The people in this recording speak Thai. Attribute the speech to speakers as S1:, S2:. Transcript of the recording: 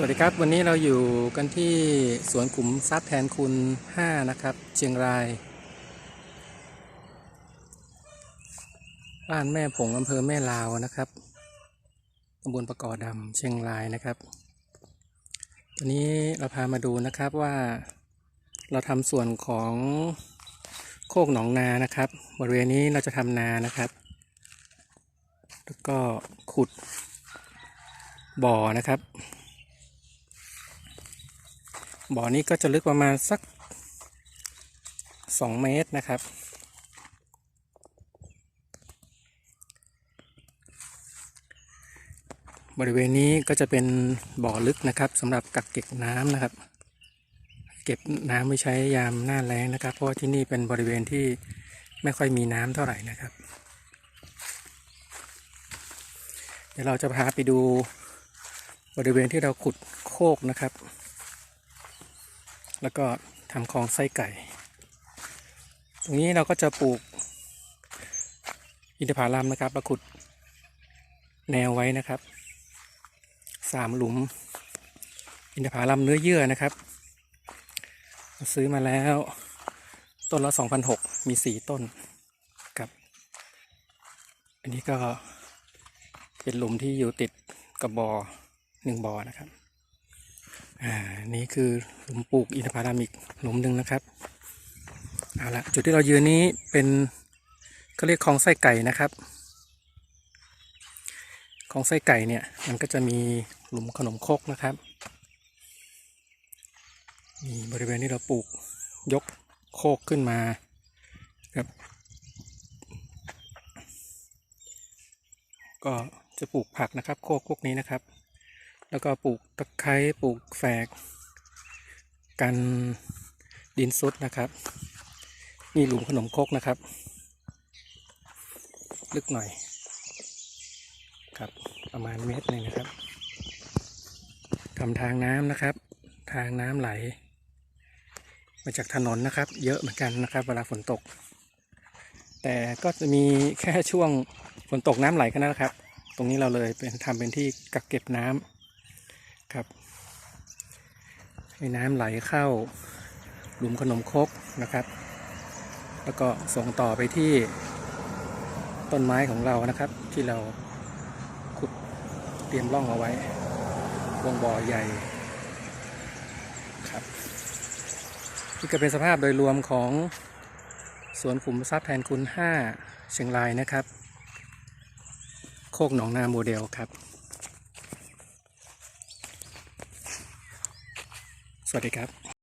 S1: สวัสดีครับ วันนี้เราอยู่กันที่สวนขุมทรัพย์แทนคุณ 5 นะครับ เชียงราย บ้านแม่ผงอำเภอแม่ลาวนะครับตำบลประกอดำเชียงรายนะครับวันนี้เราพามาดูนะครับว่าเราทำส่วนของโคกหนองนานะครับ บริเวณนี้เราจะทำนานะครับ แล้วก็ขุดบ่อนะครับ บ่อนี้ก็จะลึกประมาณสัก2เมตรนะครับ บริเวณนี้ก็จะเป็นบ่อลึกนะครับสำหรับกักเก็บน้ำนะครับ เก็บน้ำไว้ใช้ยามหน้าแล้งนะครับ เพราะที่นี่เป็นบริเวณที่ไม่ค่อยมีน้ำเท่าไหร่นะครับ เดี๋ยวเราจะพาไปดูบริเวณที่เราขุดโคกนะครับ แล้วก็ทำคลองไส้ไก่ ตรงนี้เราก็จะปลูก อินทผลัมนะครับมาขุดแนวไว้นะครับสามหลุม อินทผลัมเนื้อเยื่อนะครับ ซื้อมาแล้ว ต้นละ2,006มีสี่ต้นครับ อันนี้ก็เป็นหลุมที่อยู่ติดกับบอ่อหนึ่งบ่อนะครับ อ่า นี่คือหลุมปลูกอินทผลัมอีกหลุมหนึ่งนะครับ เอาละจุดที่เรายืนนี้เป็นเขาเรียกคลองไส้ไก่นะครับคลองไส้ไก่เนี่ย มันก็จะมีหลุมขนมคกนะครับ มีบริเวณที่เราปลูกยกโคกขึ้นมาครับ ก็จะปลูกผักนะครับ โคกพวกนี้นะครับ แล้วก็ปลูกตะไคร้ปลูกแฝก กันดินซุดนะครับ นี่หลุมขนมคกนะครับ ลึกหน่อยครับประมาณเมตรหนึ่งนะครับทำทางน้ำนะครับ ทางน้ำไหล มาจากถนนนะครับ เยอะเหมือนกันนะครับ เวลาฝนตก แต่ก็จะมีแค่ช่วงฝนตกน้ำไหลกันนะครับ ตรงนี้เราเลยเป็นทำเป็นที่กักเก็บน้ำ ครับ ให้น้ำไหลเข้าหลุมขนมครกนะครับ แล้วก็ส่งต่อไปที่ต้นไม้ของเรานะครับ ที่เราขุดเตรียมร่องเอาไว้ วงบ่อใหญ่ครับนี่ก็เป็นสภาพโดยรวมของสวนขุมทรัพย์แทนคุณ 5 เชียงรายนะครับ โคกหนองนาโมเดลครับ สวัสดีครับ